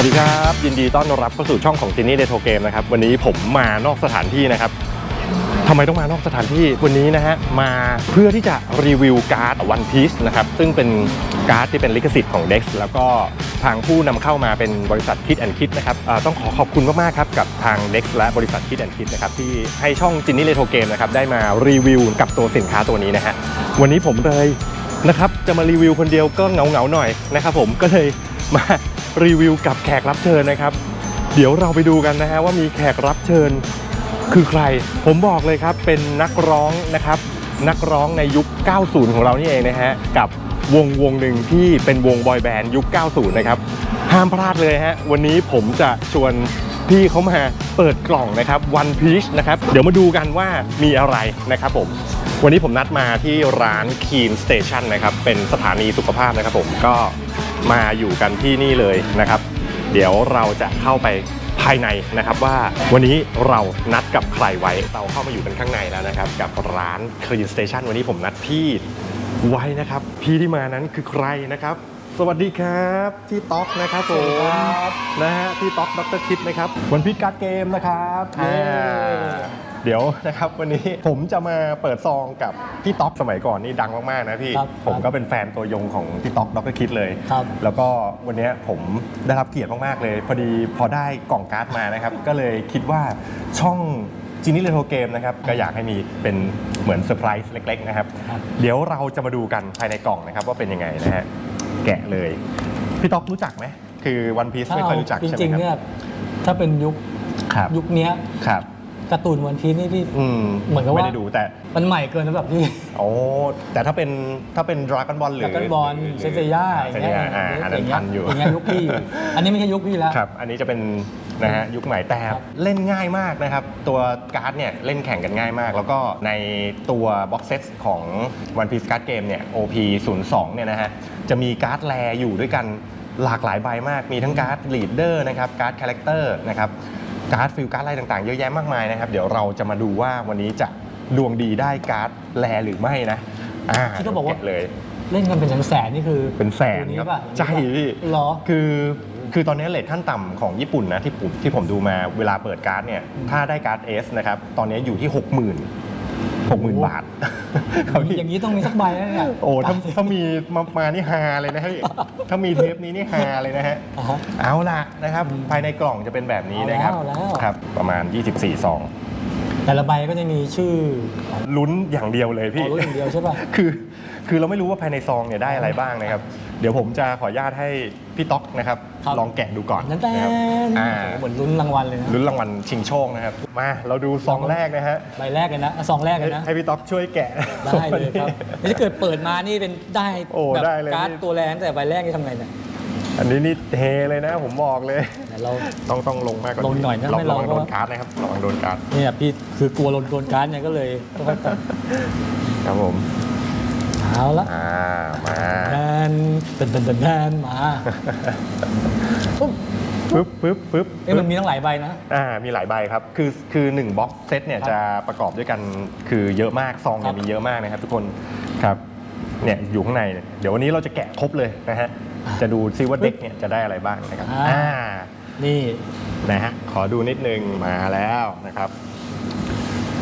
วัสดีครับ ยินดีต้อนรับเข้าสู่ช่องของจินนี่เดโทเกมนะครับวันนี้ผมมานอกสถานที่นะครับทำไมต้องมานอกสถานที่วันนี้นะฮะมาเพื่อที่จะรีวิวการ์ดวันพีซนะครับซึ่งเป็นการ์ดที่เป็นลิขสิทธิ์ของ DEX แล้วก็ทางผู้นำเข้ามาเป็นบริษัทคิดแอนคิดนะครับอ่าต้องขอขอบคุณมากๆครับกับทาง DEX และบริษัทคิดแอนคิดนะครับที่ให้ช่องจินนี่เดโทเกมนะครับได้มารีวิวกับตัวสินค้าตัวนี้นะฮะวันนี้ผมเลยนะครับจะมารีวิวคนเดียวก็เหงาๆหน่อยนะครับผมก็เลยมา รีวิวกับแขกรับเชิญนะครับ เดี๋ยวเราไปดูกันนะฮะว่ามีแขกรับเชิญคือใคร ผมบอกเลยครับเป็นนักร้องนะครับ นักร้องในยุค 90 ของเรานี่เองนะฮะกับวงวงหนึ่งที่เป็นวงบอยแบนด์ยุค 90 นะครับ ห้ามพลาดเลยฮะวันนี้ผมจะชวนพี่เขามาเปิดกล่องนะครับวันพีชนะครับ เดี๋ยวมาดูกันว่ามีอะไรนะครับผม วันนี้ผมนัดมาที่ร้าน Keen Station นะครับ เป็นสถานีสุขภาพนะครับผมก็ มาอยู่กันที่นี่เลยนะครับ เดี๋ยวเราจะเข้าไปภายในนะครับว่าวันนี้เรานัดกับใครไว้เราเข้ามาอยู่กันข้างในแล้วนะครับ กับร้าน Clean Station วันนี้ผมนัดพี่ไว้นะครับ พี่ที่มานั้นคือใครนะครับ สวัสดีครับพี่ต๊อกนะครับผมนะฮะพี่ต๊อกดรคิดนะครับวันพีชการ์ดเกมนะครับ เย้อ่าเดี๋ยวนะครับวันนี้ผมจะมาเปิดซองกับพี่ต๊อกสมัยก่อนนี่ดังมากๆนะพี่ ครับผมก็เป็นแฟนตัวยงของพี่ต๊อกดรคิดเลย ครับแล้วก็วันนี้ผมได้รับเกียรติมากๆเลย พอดีพอได้กล่องการ์ดมานะครับ ก็เลยคิดว่าช่องจีนี่เรโทเกมนะครับก็อยากให้มีเป็นเหมือนเซอร์ไพรส์เล็กๆนะครับ ครับ เดี๋ยวเราจะมาดูกันภายในกล่องนะครับว่าเป็นยังไงนะฮะแกะเลยพี่ต๊อกรู้จักไหมคือวันพีซถ้าไม่เอาค่อยรู้จักจใช่ไหมริงคๆรับเนี่ยถ้าเป็นยุคครับยุคเนี้ยครับ การ์ตูนวันพีซนี่พี่อืมเหมือนกับว่าไม่ได้ดูแต่ มันใหม่เกินสำหรับพี่ โอ้แต่ถ้าเป็นถ้าเป็นดราก้อนบอลหรือแล้วก็บอลหรืเซเซีย่าเซเซียอ่าอันนั้นทันอยู่อย่างเงี้ยยุคพี่อยู่อันนี้ไม่ใช่ยุคพี่แล้ว ครับ อันนี้จะเป็นนะฮะยุคใหม่แต่ครับเล่นง่ายมากนะครับ ตัวการ์ดเนี่ยเล่นแข่งกันง่ายมาก แล้วก็ในตัวบ็อกเซตของ One Piece Card Game เนี่ย OP 0 2เนี่ยนะฮะจะมีการ์ดแลอยู่ด้วยกันหลากหลายใบมากมีทั้งการ์ดลีดเดอร์นะครับการ์ดคาแรคเตอร์นะครับ การ์ดฟิลการ์ดอะไรต่างๆ เยอะแยะมากมายนะครับเดี๋ยวเราจะมาดูว่าวันนี้จะดวงดีได้การ์ดแลหรือไม่นะอ่าที่เขาบอกว่า แะเลย เล่นกันเป็นแสนๆนี่คือเป็นแสนตัวนี้ครับป่ะใช่พี่เหรอ คือคือตอนนี้เลทขั้นต่ำของญี่ปุ่นนะที่ผมที่ผมดูมาเวลาเปิดการ์ดเนี่ยอืมถ้าได้การ์ดเอสนะครับตอนนี้อยู่ที่ 60,000 60,000บาทครับพี่อย่างนี้ต้องมีสักใบแล้วเนี่ยโอ้ถ้าถ้ามีมามานี่ฮาเลยนะพี่ถ้ามีเทปนี้นี่ฮาเลยนะฮะอ่าฮะเอาล่ะนะครับภายในกล่องจะเป็นแบบนี้นะครับเอาแล้วเอาแล้วครับ ประมาณ 24ซองแต่ละใบก็จะมีชื่อลุ้นอย่างเดียวเลยขพี่อรู้อย่างเดียวใช่ป่ะคือ คือเราไม่รู้ว่าภายในซองเนี่ยได้อะไรบ้างนะครับ เดี๋ยวผมจะขออนุญาตให้พี่ต๊อกนะครับ ครับ ลองแกะดูก่อนนั่นแต่นะครับอ่าเหมือนลุ้นรางวัลเลยนะลุ้นรางวัลชิงโชคนะครับ มา เราดูซองแรกนะฮะใบแรกเลยนะอะซองแรกเลยนะ ให้พี่ต๊อกช่วยแกะ ได้เลยครับนี่ถ้าเกิดเปิดมานี่เป็นได้โอ้แบบได้เลยการ์ดนี่ ตัวแรงแต่ใบแรกนี่ทำไงเนี่ยอันนี้นี่เฮเลยนะ ผมบอกเลย เดี๋ยวเรา ต้องต้องลงมากกว่าลงหน่อยนะลองไม่ระเราวังก็โดนการ์ดนะครับระวังโดนการ์ดเนี่ยพี่คือกลัวโดนโดนการ์ดเนี่ยก็เลยค่อยๆตัดครับผม เอาละอ่ามาแดนเดินเดินเดินเดินมาปุ๊บปึ๊บปึ๊บปึ๊บเอ้ยมันมีทั้งหลายใบนะอ่ามีหลายใบครับ คือคือ1บ็อกเซตเนี่ยครับจะประกอบด้วยกันคือเยอะมากซองเนี่ครัยบมีเยอะมากนะครับทุกคนครับเนี่ยอยู่ข้างในเนี่ยเดี๋ยววันนี้เราจะแกะครบเลยนะฮะจะดูซิว่าเด็กเนี่ยจะได้อะไรบ้างนะครับอ่าอ่านี่นะฮะขอดูนิดนึงมาแล้วนะครับ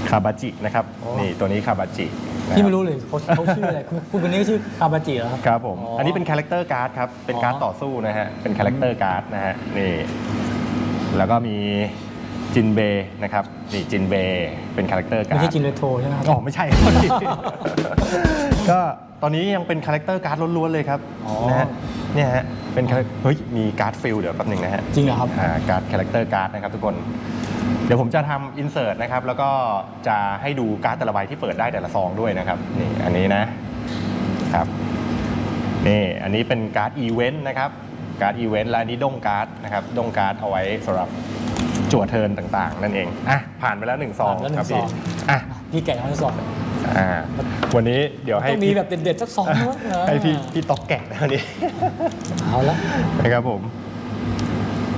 คาบาจินะครับนี่ตัวนี้คาบาจิ นะครับพี่ไม่รู้เลยเขาเขาชื่ออะไรคุณคุณคนนี้ก็ชื่อคาบาจิเหรอครับ ครับผม อ๋ออัอันนี้เป็นคาแรคเตอร์การ์ดครับ เป็นอ๋อการ์ดต่อสู้นะฮะ เป็นคาแรคเตอร์การ์ดนะฮะ นี่ แล้วก็มีจินเบนะครับ นี่จินเบเป็นคาแรคเตอร์การ์ไม่ดใช่จินเรโทใช่ไหมครับ อ๋อไม่ใช่ ก็ตอนนี้ยังเป็นคาแรคเตอร์การ์ดล้วนๆเลยครับอ๋อ นะฮะเนี่ยฮะเป็น character- เฮ้ยมีการ์ดฟิลเดี๋ยวแป๊บหนึงนะฮะจริงเหรอครับ อ่าการ์ดคาแรคเตอร์การ์ดนะครับทุกคน เดี๋ยวผมจะทำอินเสิร์ตนะครับ แล้วก็จะให้ดูการ์ดแต่ละใบที่เปิดได้แต่ละซองด้วยนะครับ นี่อันนี้นะครับ นี่อันนี้เป็นการ์ดอีเวนต์นะครับ การ์ดอีเวนต์และอันนี้ด้งการ์ดนะครับ ด้งการ์ดเอาไว้สำหรับจั่วเทิร์นต่างๆ นั่นเอง อะ ผ่านไปแล้วหนึ่งซองผ่านไปแล้วหนึ่ครับงซพี่อง อะพี่แกะทั้งสองอ่าวันนี้เดี๋ยวให้ต้องมีพี่แบบเด็ดๆสักสองนะให้พี่พี่ต๊อกแกะนะวันนี้ เอาละ นะครับผม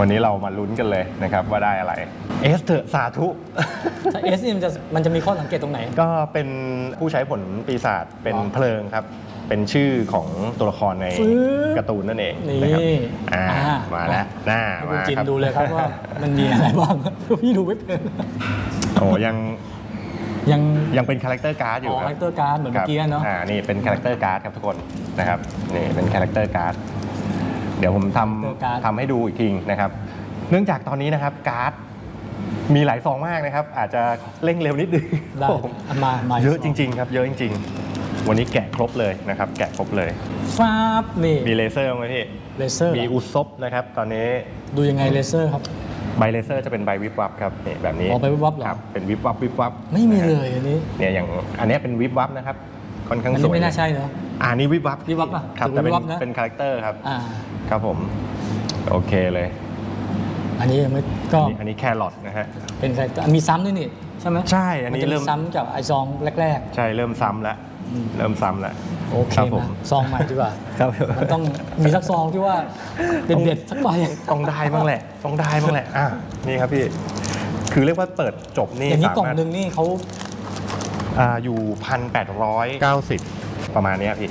วันนี้เรามาลุ้นกันเลยนะครับว่าได้อะไรเอสเถอะสาธุถ้าเอสนี่มันจะมันจะมีข้อสังเกตตรงไหน ก็เป็นผู้ใช้ผลปีศาจเป็นอ๋อเพลิงครับ เป็นชื่อของตัวละครในฟื้บการ์ตูนนั่นเองนี่นะครับอ่าอ่า มาแล้วหน้าให้คุณมาจินครับดูเลยครับว่ามันมีอะไรบ้าง พี่ดูไม่เป็นโอ้ยังยังยังเป็นคาแรคเตอร์การ์ดอยู่อ๋อคคารัแรคเตอร์การ์ดเหมือนคเมื่รัอกี้เนาะ อ่านี่เป็นคาแรคเตอร์การ์ดครับทุกคนนะครับนี่เป็นคาแรคเตอร์การ์ด เดี๋ยวผมท character card ำทำให้ดูอีกทีนะครับ เนื่องจากตอนนี้นะครับการ์ดมีหลายซองมากนะครับ อาจจะเร่งเร็วนิดนึงได้ผม เอามามาเยอะจริง ๆ ครับเยอะจริง ๆ วันนี้แกะครบเลยนะครับ แกะครบเลย ฟาบนี่มีเลเซอร์ไหมพี่ เลเซอร์มีอุซบนะครับ ตอนนี้ดูยังไงเลเซอร์ครับ ใบเลเซอร์จะเป็นใบวิบวับครับนี่แบบนี้อ๋อใบวิบวับเหรอ ครับเป็นวิบวับวิบวับไม่มีเลยอันนี้ เนี่ยอย่างอันเนี้ยเป็นวิบวับนะครับค่อนข้างอันสนี้วยไม่น่าใช่เนาะ อ่านี่วิบวับวิบวับป่ะครับถือแต่เป็นวิบวับนะ เป็นคาแรคเตอร์ครับอ่า ครับผม โอเคเลย อันนี้ยังไม่ก็อันนี้อันนี้แครอทนะฮะ เป็นคาแรคเตอร์มีซ้ำด้วยนี่ใช่ไหมใช่อันนี้มัจะเริ่ม ซ้ำกับไอซองแรก ใช่เริ่มซ้ำแล้วอืม เริ่มซ้ำแล้วๆ โอเคครับผมนะซองใหม่ดีกว่า ครับมันต้องมีสักซองที่ว่าเด็ดๆสักใบต้องได้บ้างแหละต้องได้บ้างแหละอะนี่ครับพี่ คือเรียกว่าเปิดจบนี่อย่างนี้สากล่องมารถหนึ่งนี่เขาอ่าอยู่พันแปดร้อยเก้าสิบ ประมาณเนี้ยพี่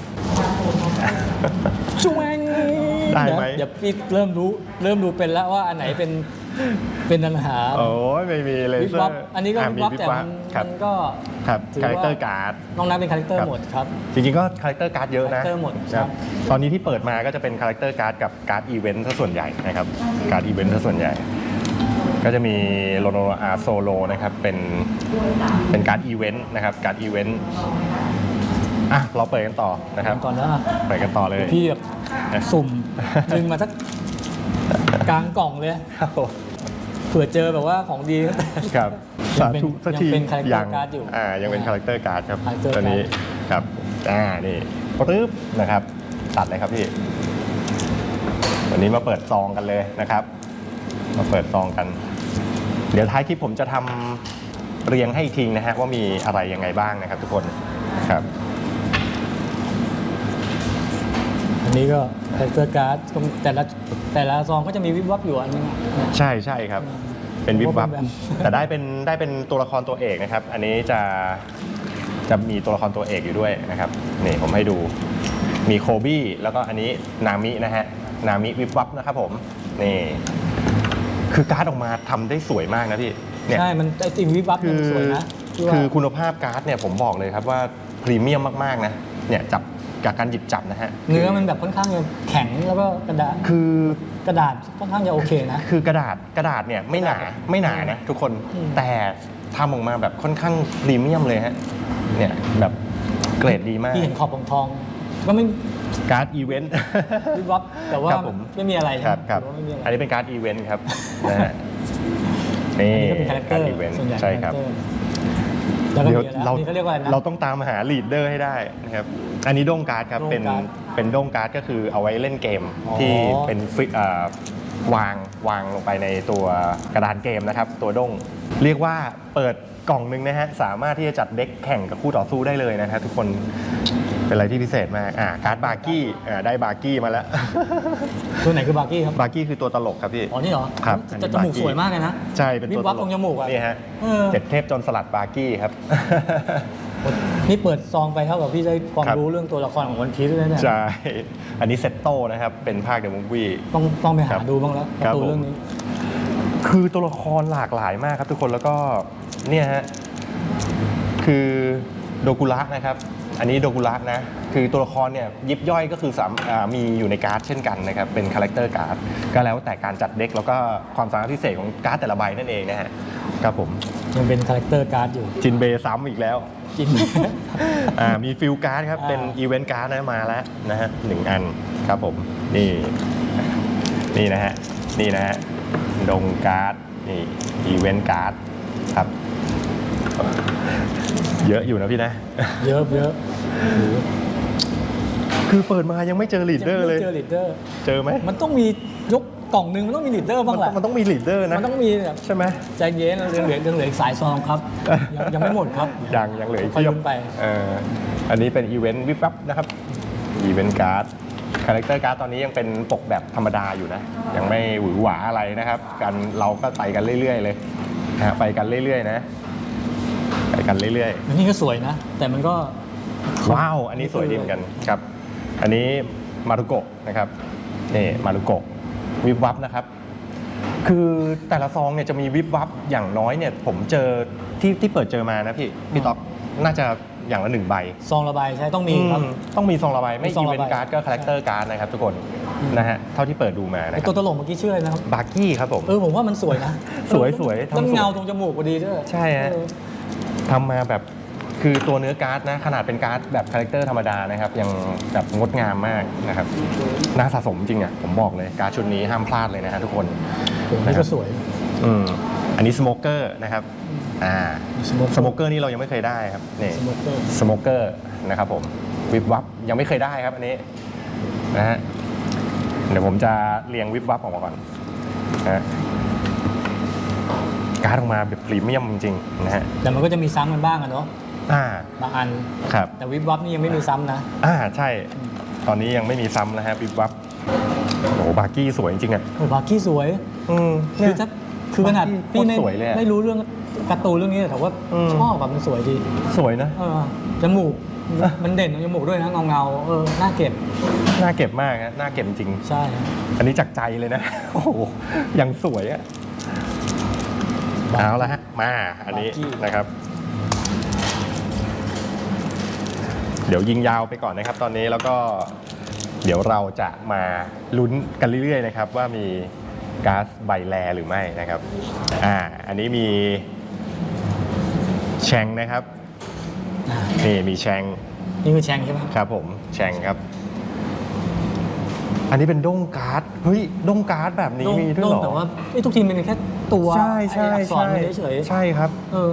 ช่วงได้ไหม เดี๋ยวพี่เริ่มรู้เริ่มดูเป็นแล้วว่าอันไหนเป็นเป็นปัญหาโอ้ยไม่มีเลยวิบวับอันนี้ก็วิบวับแต่มันครับมันก็ครับถือคาว่าแรคเตอร์การ์ด น้องนับเป็นคาแรคเตอร์ครับหมดครับ จริงๆก็คาแรคเตอร์การ์ดเยอะนะคาแรคเตอร์หมดคครัรับบตอนนี้ที่เปิดมาก็จะเป็นคาแรคเตอร์การ์ดกับการ์ดอีเวนต์ซะส่วนใหญ่นะครับ การ์ดอีเวนต์ซะส่วนใหญ่ ก็จะมีโลโนอาโซโลนะครับ เป็นเป็นการ์ดอีเวนต์นะครับ การ์ดอีเวนต์ อะเราเปิดกันต่อนะครับก่อนนะเปิดกันต่อเลยพี่แบบสุ่มดึงมาสักกลางกล่องเลยครับผมเผื่อเจอแบบว่าของดีครับยัสางเป็นธุสักทียังเป็น character card อยู่อ่ายังเป็นคาแรคเตอร์การ์ดครับ character ตัวนี้ card ครับอ่านี่ปึ๊บนะครับ ตัดเลยครับพี่ วันนี้มาเปิดซองกันเลยนะครับ มาเปิดซองกัน เดี๋ยวท้ายคลิปผมจะทำเรียงให้อีกทีนะฮะว่ามีอะไรยังไงบ้างนะครับทุกคนครับ นนี้ก็คาแรคเตอร์การ์ดแต่ละแต่ละซองก็จะมีวิบวับอยู่อันนึงอะเนี่ยใช่ใช่ครับ เป็นวิบวับเป็นแบบแต่ได้เป็นได้เป็นตัวละครตัวเอกนะครับ อันนี้จะจะมีตัวละครตัวเอกอยู่ด้วยนะครับนี่ผมให้ดูมีโคบี้แล้วก็อันนี้นามินะฮะนามิวิบวับนะครับผมนี่คือการ์ดออกมาทำได้สวยมากนะพี่เนี่ย ใช่ มันไอติมวิบวับคืมันอสวยนะที่ว่า คือคุณภาพการ์ดเนี่ยผมบอกเลยครับว่าพรีเมียมมาก ๆ นะ เนี่ยจับ จากการหยิบจับนะฮะเนื้อมันแบบค่อนข้างจะแข็งแล้วก็กระดาษคือกระดาษค่อนข้างจะโอเคนะคือกระดาษกระดาษเนี่ยไม่หนากระดาษไม่หนานะทุกคนอืมแต่ทำออกมาแบบค่อนข้างพรีเมียมเลยฮะเนี่ยแบบเกรดดีมากที่เห็นขอบทองทองก็ไม่การ์ดอีเวนต์วิบวับแต่ว่าครับผมไม่มีอะไรครับครับหอว่าไม่มีอะไรอันนี้เป็นการ์ดอีเวนต์ครับนะฮะนี่อันนี้ก็เป็นคาแรคเตอร์อีเวนต์ส่วนใหญ่ใช่ครับคาแรค เตอร์แล้วก็เดี๋ยวมีอะไรเราอันนี้เขาเรียกว่าอะไรนะ เราต้องตามหาลีดเดอร์ให้ได้นะครับ อันนี้ด้งการ์ดครับด้งเป็นการ์ดเป็นด้งการ์ดก็คือเอาไว้เล่นเกมอ๋อ ที่เป็นฟิเอ่อวางวางลงไปในตัวกระดานเกมนะครับ ตัวด้งเรียกว่าเปิดกล่องหนึ่งนะฮะ สามารถที่จะจัดเด็กแข่งกับคู่ต่อสู้ได้เลยนะฮะทุกคน เป็นอะไรที่พิเศษมากอ่าการ์ดบาร์กี้อ่าได้บาร์กี้มาแล้ว ตัวไหนคือบาร์กี้ครับ บาร์กี้คือตัวตลกครับพี่ อ๋อ นี่เหรอครับอันนี้จะจมูกบาร์กี้สวยมากเลยนะใช่ เป็นตัววิบวับตรงจมูกอะนี่ฮะเออ เจ็ดเทพจนสลัดบาร์กี้ครับ นี่เปิดซองไปเท่ากับพี่ได้ความครับ รู้เรื่องตัวละครของวันพีซด้วยเนี่ยใช่ อันนี้เซตโต้นะครับ เป็นภาคเดอะมูฟวี่ ต้องต้องไปหาครับดูบ้างแล้วครักาบร์ตูนผม เรื่องนี้ คือตัวละครหลากหลายมากครับทุกคนแล้วก็เนี่ยฮะคือโดกุระนะครับ อันนี้โดกุระนะ คือตัวละครเนี่ยยิบย่อยก็คือสามอ่ามีอยู่ในการ์ดเช่นกันนะครับ เป็นคาแรคเตอร์การ์ดก็แล้วแต่การจัดเด็กแล้วก็ความสามารถพิเศษของการ์ดแต่ละใบนั่นเองนะฮะครับผมยังเป็นคาแรคเตอร์การ์ดอยู่จินเบย์ซ้ำอีกแล้วกินอ่ามีฟิลการ์ดครับ อ่า เป็นอีเวนต์การ์ดนะมาแล้วนะฮะหนึ่งอันครับผมนี่นี่นะฮะนี่นะฮะดงการ์ดนี่อีเวนต์การ์ดครับ เยอะอยู่นะพี่นะ เยอะเยอะคือเปิดมายังไม่เจอลีดเดอร์เลยงไม่เจอลีดเดอร์ เจอไหม มันต้องมียกกล่องหนึ่งมันต้องมีลีดเดอร์มับ้างนแหต้อละงมันต้องมีลีดเดอร์นะ มันต้องมีแบบใช่ไหมใจเย็นเหลือเหลือเหลืออีกสายซองครับยังยังไม่หมดครับยังยังเหลืออีกค่อยเพียลุ้บนไปเอออันนี้เป็นอีเวนต์วิบวับนะครับ อีเวนต์การ์ด คาแรคเตอร์การ์ดตอนนี้ยังเป็นปกแบบธรรมดาอยู่นะ ยังไม่หวือหวาอะไรนะครับ กันเราก็ไปกันเรื่อย ๆ เลยนะฮะไปกันเรื่อย ๆ นะไป กันเรื่อยอันนี้ก็สวยนะ แต่มันก็ว้าว อันนี้สวยดีเหมือนกันครับ อันนี้มารุโกะนะครับนี่มารุโกะวิบวับนะครับ คือแต่ละซองเนี่ยจะมีวิบวับอย่างน้อยเนี่ย ผมเจอที่ที่เปิดเจอมานะพี่พี่ต๊อกน่าจะอย่างละหนึ่งใบ ซองระบายใช่ต้องมีครับ อืต้องมีซองระบายไม่มีซออีงเวระนบาย ต์การ์ดก็คาแรคเตอร์การ์ดนะครับทุกคนนะฮะเท่าที่เปิดดูมานะไอครัตัวบตลกเมื่อกี้ชื่ออะไรนะครับ บาร์กี้ครับผม เออผมว่ามันสวยนะสวยสวยทำสวยต้องเงาตรงจมูกพอดีด้วยใช่ฮะ เออ ทำมาแบบคือตัวเนื้อการ์ดนะขนาดเป็นการ์ดแบบคาแรคเตอร์ธรรมดานะครับยังแบบงดงามมากนะครับน่าสะสมจริงอะผมบอกเลยการ์ดชุดนี้ห้ามพลาดเลยนะฮะทุกคนโอ้โหนี่ก็สวยอืมอันนี้สโมเกอร์นะครับอ่า Smoker สโมเกอร์นี่เรายังไม่เคยได้ครับนี่สโมเกอร์สโมเกอร์นะครับผมวิบวับยังไม่เคยได้ครับอันนี้นะฮะเดี๋ยวผมจะเรียงวิบวับออกมาก่อนนะฮะ การ์ดออกมาแบบพรีเมียมจริงๆนะฮะแต่มันก็จะมีซ้ำกันบ้างอะเนาะอ่าบางอันครับแต่วิบวับนี่ยังไม่มีซ้ำนะอ่าใช่ ตอนนี้ยังไม่มีซ้ำนะฮะวิบวับโอ้โหบาร์กี้สวยจริงๆอะโอ้บาร์กี้สวย อืมคือถ้าคือขนาดบาร์กี้พี่ไม่โคตรสวยเลยอะไม่รู้เรื่องการ์ตูนเรื่องนี้แต่ว่าอืมชอบแบบมันสวยดี สวยนะเออจมูกมันเด่นตรงจมูกด้วยนะเงาเงาๆเออน่าเก็บน่าเก็บมากฮะน่าเก็บจริง ใช่ อันนี้จากใจเลยนะ โอ้โหยังสวยอะ เอาละฮะ มา อันนี้นะครับ เดี๋ยวยิงยาวไปก่อนนะครับ ตอนนี้แล้วก็เดี๋ยวเราจะมาลุ้นกันเรื่อยๆนะครับ ว่ามีก๊าซใบแลหรือไม่นะครับ อ่า อันนี้มีแชงนะครับอ่านี่มีแชง นี่คือแชงใช่ไหมครับผมแชงครับ อันนี้เป็นด้งการ์ด เฮ้ย ด้งการ์ดแบบนี้มีด้วยเหรอแต่ว่าไอ้ทุกทีมเป็นแค่ ตัวใช่ใช่ไอ้อักษรใช่มันเฉยๆใช่ครับ เออ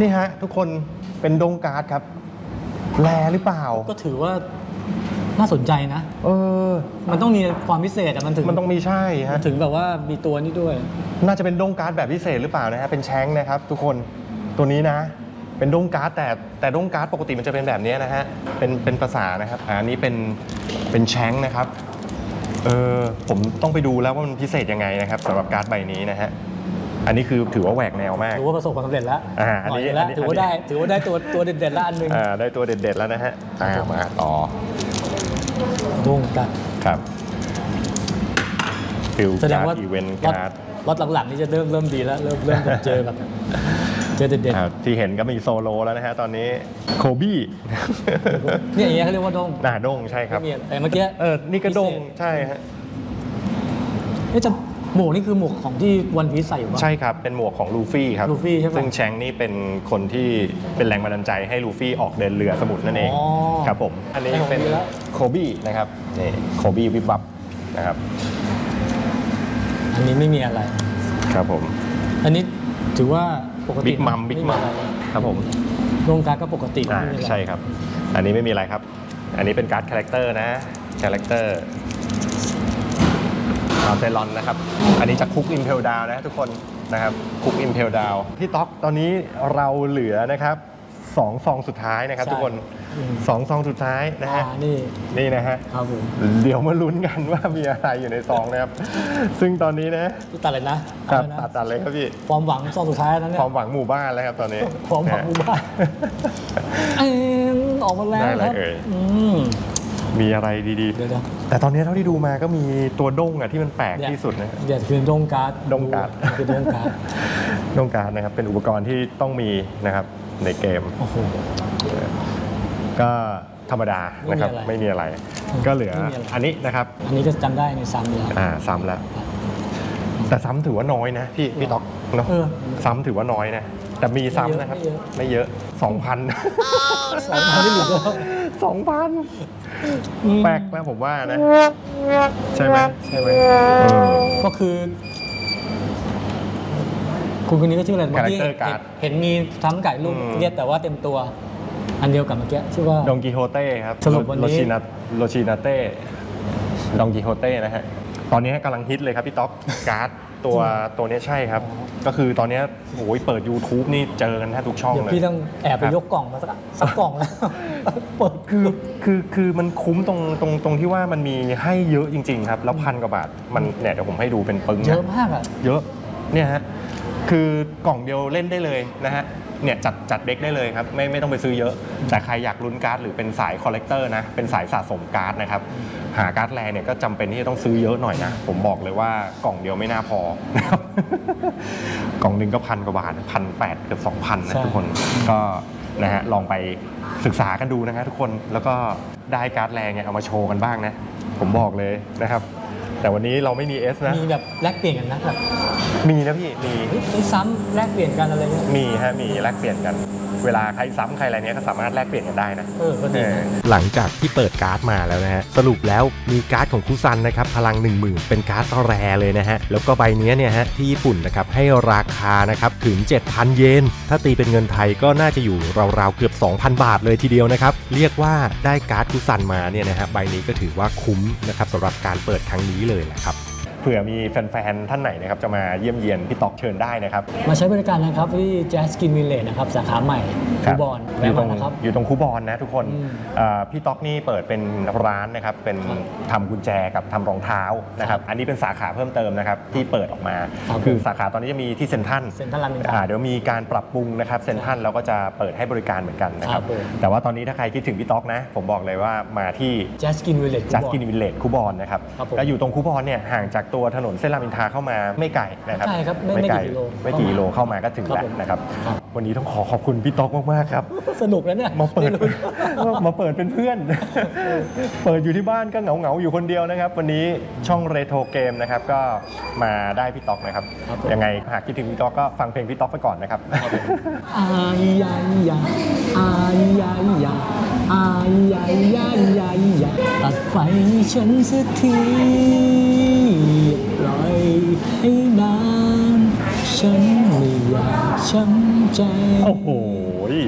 นี่ฮะ ทุกคนเป็นด้งการ์ดครับ แลหรือเปล่า ก็ถือว่าน่าสนใจนะ เออ มันต้องมีความพิเศษอะมันถึงมันต้องมีใช่มัฮะ นถึงแบบว่ามีตัวนี้ด้วย น่าจะเป็นด้งการ์ดแบบพิเศษหรือเปล่านะฮะเป็นแชงนะครับ ทุกคนตัวนี้นะ เป็นด้งการ์ดแต่แต่ด้งการ์ดปกติมันจะเป็นแบบนี้นะฮะเป็นเป็นภาษานะครับอะอันนี้เป็นเป็นแชงนะครับ เออผมต้องไปดูแล้วว่ามันพิเศษยังไงนะครับสำหรับการ์ดใบนี้นะฮะอันนี้คือถือว่าแหวกแนวมาก ถือว่าประสบความสำเร็จแล้วอ่าอันหน่อยนี้แล้วอันนี้ถือว่าได้ถือว่าได้ตัวตัวเด่นๆแล้วอันหนึงอ่าได้ตัวเด็ดๆแล้วนะฮะอ่ามาต่อดุ้งกันครับฟิลแสดงการ์ว่าดอีเวนต์ล็อตการ์ด ล็อตหลังๆนี่จะเริ่มเริ่มดีแล้วเริ่มเริ่มแบบเจอแบบ เจอเด่นอ่าที่เห็นก็มีโซโลแล้วนะฮะตอนนี้โคบี้ ๆเนี่ยอย่างเงี้ยเขาเรียกว่าด้งหน้าด้งใช่ครับไม่มีอะไรแต่เมื่อกี้เออนี่ก็ด้งพิเศษใช่ฮะเอ๊ะจะหมวกนี่คือหมวกของที่วันพีซใส่อยู่ปะใช่ครับเป็นหมวกของลูฟี่ครับลูฟี่ใช่ปะซึ่งแชงนี่เป็นคนที่เป็นแรงบันดาลใจให้ลูฟี่ออกเดินเรือสมุทรนั่นเองอ๋อครับผมอันนี้ได้ของเป็นดีแล้ว โคบี้นะครับนี่โคบี้วิบวับนะครับอันนี้ไม่มีอะไร ครับผม อันนี้ถือว่า ปกติบิ๊กมัมบิ๊กมัมไอะไรครับผมดวงการดก็ปกติอ่าไม่มีอะไรใช่ครับ อันนี้ไม่มีอะไรครับ อันนี้เป็นการ์ดคาแรคเตอร์นะคาแรคเตอร์อาเซลอนนะครับ อันนี้จากคุกอินเพลดาวนะทุกคนนะครับคุกอินเพลดาวพี่ต๊อกตอนนี้เราเหลือนะครับ สองซองสุดท้ายนะครับ ใช่ทุกคนอืม สองซองสุดท้ายนะอ่าฮะนี่นี่นะฮะครับผมเดี๋ยวมาลุ้นกันว่ามีอะไรอยู่ในซองนะครับ ซึ่งตอนนี้นะพี่ตัดเลยนะครับเอาเลยนะตัดตัดเลยครับพี่ความหวังซองสุดท้ายแล้วเนี่คยวามหวังหมู่บ้านแล้วครับตอนนี้ ความหวังหมู่บ้าน เอ็มออกมาแล้วได้อะไรครับเอ่ยอืมมีอะไรดีเดี๋ยวเดี๋ยวๆ แต่ตอนนี้เท่าที่ดูมาก็มีตัวด้งอะที่มันแปลกเนี่ย ที่สุดนะ เดี๋ยวคือดงการ์ดดงการ์ด คือดงการ์ด ด้งการ์ดนะครับเป็นอุปกรณ์ที่ต้องมีนะครับ ในเกม โอ้โห ก็ธรรมดานะครับไม่ไม่มีมีอะอะไรไร ก็เหลือไม่มีอะไร อันนี้นะครับอันนี้ก็จำได้ในซ้ำแล้ว อ่าซ้ำแล้ว แต่ซ้ำถือว่าน้อยนะพี่พี่ต๊อกเนาะเออซ้ำถือว่าน้อยนะ แต่มีซ้ำนะครับ ไม่เยอะไม่เยอะสองพันสองพันที่เหลือก็สองพันอืมแปลกนะผมว่านะ ใช่ไหมใช่ไหมอืมก็คือ คุณคนนี้ก็ชื่ออะไรเมื่อกี้ Character เห็น card เห็นมีทำไก่รูปอืม เรียกแต่ว่าเต็มตัว อันเดียวกับเมื่อกี้ชื่อว่า ดองกิโฮเต้ครับสรุปวันนี้ โรชินาโรชินาเต้ดองกิโฮเต้นะฮะ ตอนนี้กำลังฮิตเลยครับพี่ต๊อก การ์ดตัวตัวนี้ใช่ครับ ก็คือตอนนี้โอ้ยเปิด YouTube นี่เจอกันแทบทุกช่องเดี๋ยวเลย พี่ต้องแอบไปครับยกกล่องมาสักสักกล่องแล้วเปิด คือคือคือมันคุ้มตรงตรงตรงที่ว่ามันมีให้เยอะจริง ๆ ครับ แล้วพันกว่าบาทมันเนี่ยเดี๋ยวผมให้ดูเป็นปึ้งนเยอะมากอะ เยอะเนี่ยฮะ คือกล่องเดียวเล่นได้เลยนะฮะเนี่ยจัดจัดเด็กได้เลยครับไม่ไม่ต้องไปซื้อเยอะ แต่ใครอยากลุ้นการ์ดหรือเป็นสายคอลเลกเตอร์นะเป็นสายสะสมการ์ดนะครับหาการ์ดแรเนี่ยก็จำเป็นที่จะต้องซื้อเยอะหน่อยนะ ผมบอกเลยว่ากล่องเดียวไม่น่าพอนะครับกล่องหนึ่งก็พันกว่าบาทพันแปดเกือบสองพันนะใช่ทุกคนก็นะฮะลองไปศึกษากันดูนะฮะทุกคนแล้วก็ได้การ์ดแรงเนี่ยเอามาโชว์กันบ้างนะ ผมบอกเลยนะครับ แต่วันนี้เราไม่มี S นะ มีแบบแลกเปลี่ยนกันนะแบบมีนะพี่ มี เฮ้ยไม่ซ้ำแลกเปลี่ยนกันอะไรเงี้ย มีฮะ มีแลกเปลี่ยนกัน เวลาใครซ้ำใครอะไรเนี้ยก็สามารถแลกเปลี่ยนกันได้นะเออก็ดีนะหลังจากที่เปิดการ์ดมาแล้วนะฮะสรุปแล้วมีการ์ดของคุซันนะครับพลัง 1 0,000 เป็นการ์ดแรเลยนะฮะแล้วก็ใบเนี้ยเนี่ยฮะที่ญี่ปุ่นนะครับให้ราคานะครับถึง 7,000 เยน ถ้าตีเป็นเงินไทยก็น่าจะอยู่ราวๆเกือบ 2,000 บาทเลยทีเดียวนะครับเรียกว่าได้การ์ดคุซันมาเนี่ยนะฮะใบนี้ก็ถือว่าคุ้มนะครับสำหรับการเปิดครั้งนี้เลยนะครับ เผื่อมีแฟนๆ ท่านไหนนะครับจะมาเยี่ยมเยียนพี่ตอกเชิญได้นะครับ มาใช้บริการนะครับที่ Jazz Skin Village นะครับสาขาใหม่คูบอนอแวะยู่ตรมางนะครับ อยู่ตรงคูบอนนะทุกคนอืมเอ่อพี่ต๊อกนี่เปิดเป็นร้านนะครับเป็นครับทำกุญแจกับทำรองเท้านะครับอันนี้เป็นสาขาเพิ่มเติมนะครับที่เปิดออกมา ครับคือสาขาตอนนี้จะมีที่เซ็นทรัลเซ็นทรัลลาดพร้าวอ่าเดี๋ยวมีการปรับปรุงนะครับเซ็นทรัลเราก็จะเปิดให้บริการเหมือนกันนะครับครับผม แต่ว่าตอนนี้ถ้าใครคิดถึงพี่ต๊อกนะ ผมบอกเลยว่ามาที่ Jazz Skin Village จัสคูบอกินวิลเลจคูบอนนะครับครับผมก็อยู่ตรงคูบอนเนี่ยห่างจากตัวถนนเส้นรามอินทราเข้ามาไม่ไกลนะครับไม่ไกลครับไม่ไม่ไกลกี่กิโลไม่กี่กิโลเข้ามาก็ถึงครับแล้วผมนะครับ ครับ วันนี้ต้องขอขอบคุณพี่ต๊อกมากๆครับ สนุกแล้วเนี่ยมาเปิดได้ลุ้นมาเปิดเป็นเพื่อน เปิดอยู่ที่บ้านก็เหงาเหงาๆอยู่คนเดียวนะครับ วันนี้ช่องเรโทรเกมนะครับก็มาได้พี่ต๊อกนะครับ ครับผม ยังไงหากคิดถึงพี่ต๊อกก็ฟังเพลงพี่ต๊อกไปก่อนนะครับ อายยายยาอายยายยาอายยายยายยายยาตัดไฟให้ฉันสักทีอย่า ปล่อยให้นานฉันไม่อยากช้ำใจ โอ้โห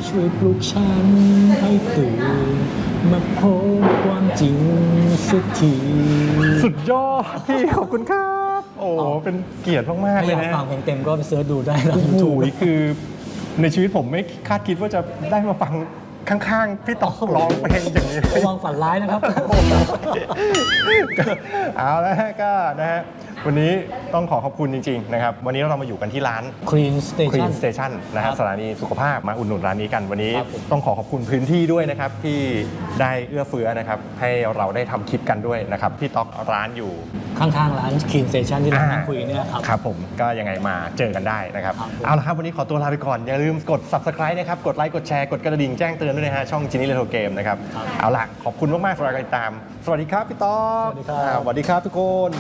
ช่วยปลุกฉันให้ตื่น มาพบความจริงสักที สุดยอดพี่ขอบคุณครับ โอ้โหเป็นเกียรติมากๆถ้าเลอยยากนะฟังเพลงเต็มก็ไปเสิร์ชดูได้นะ โอ้ยูโหทูบคือในชีวิตผมไม่คาดคิดว่าจะได้มาฟัง ข้างๆ พี่ต๊อกร้องเพลงอย่างนี้ ระวังฝันร้ายนะครับ เอาแล้วฮะก็นะฮะ วันนี้ต้องขอขอบคุณจริง ๆ นะครับ วันนี้เรามาอยู่กันที่ร้าน Clean Clean Station Station นะครัฮะบสถานีสุขภาพมาอุดหนุนร้านนี้กันวันนี้ครับผม ต้องขอขอบคุณพื้นที่ด้วยนะครับ ที่ได้เอื้อเฟื้อนะครับ ให้เราได้ทำคลิปกันด้วยนะครับพี่ต๊อกร้านอยู่ ข้างๆร้าน Clean Station ที่เรานั่งคุยกันเนี่ยครับ ครับผมก็ยังไงมาเจอกันได้นะครับ ครับผม เอาละครับวันนี้ขอตัวลาไปก่อน อย่าลืมกด subscribe นะครับ กดไลค์กดแชร์กดกระดิ่งแจ้งเตือนด้วยนะฮะช่องจินี่เลโทเกมนะครับ เอาล่ะ ขอบคุณมาก ๆสำหรับการติดตาม สวัสดีครับ พี่ต๊อกสวัสดีครับ อ่าสวัสดีครับทุกคน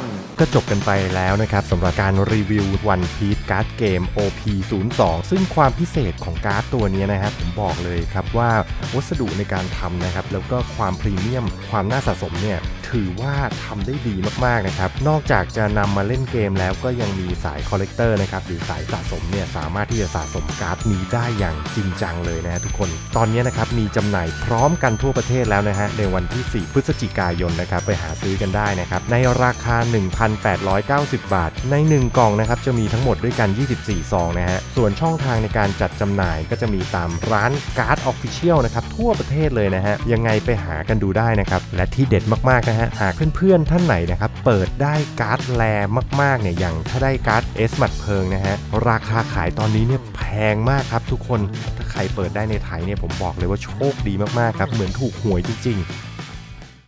ก็จบกันไปแล้วนะครับสำหรับการรีวิว One Piece การ์ดเกม OP02 ซึ่งความพิเศษของการ์ดตัวนี้นะครับผมบอกเลยครับว่าวัสดุในการทำนะครับแล้วก็ความพรีเมียมความน่าสะสมเนี่ย ถือว่าทำได้ดีมากๆนะครับ นอกจากจะนำมาเล่นเกมแล้วก็ยังมีสายคอลเลกเตอร์นะครับหรือสายสะสมเนี่ยสามารถที่จะสะสมการ์ดนี้ได้อย่างจริงจังเลยนะทุกคน ตอนนี้นะครับมีจำหน่ายพร้อมกันทั่วประเทศแล้วนะฮะในวันที่ 4 พฤศจิกายนนะครับไปหาซื้อกันได้นะครับในราคา 1,890 บาท ใน 1 กล่องนะครับจะมีทั้งหมดด้วยกัน 24 ซองนะฮะส่วนช่องทางในการจัดจำหน่ายก็จะมีตามร้านการ์ดออฟฟิเชียลนะครับทั่วประเทศเลยนะฮะยังไงไปหากันดูได้นะครับและที่เด็ดมากๆนะฮะหากเพื่อนๆท่านไหนนะครับเปิดได้การ์ดแรมากๆเนี่ยอย่างถ้าได้การ์ดเอสมัดเพิงนะฮะราคาขายตอนนี้เนี่ยแพงมากครับทุกคนถ้าใครเปิดได้ในไทยเนี่ยผมบอกเลยว่าโชคดีมากๆครับเหมือนถูกหวยจริงๆ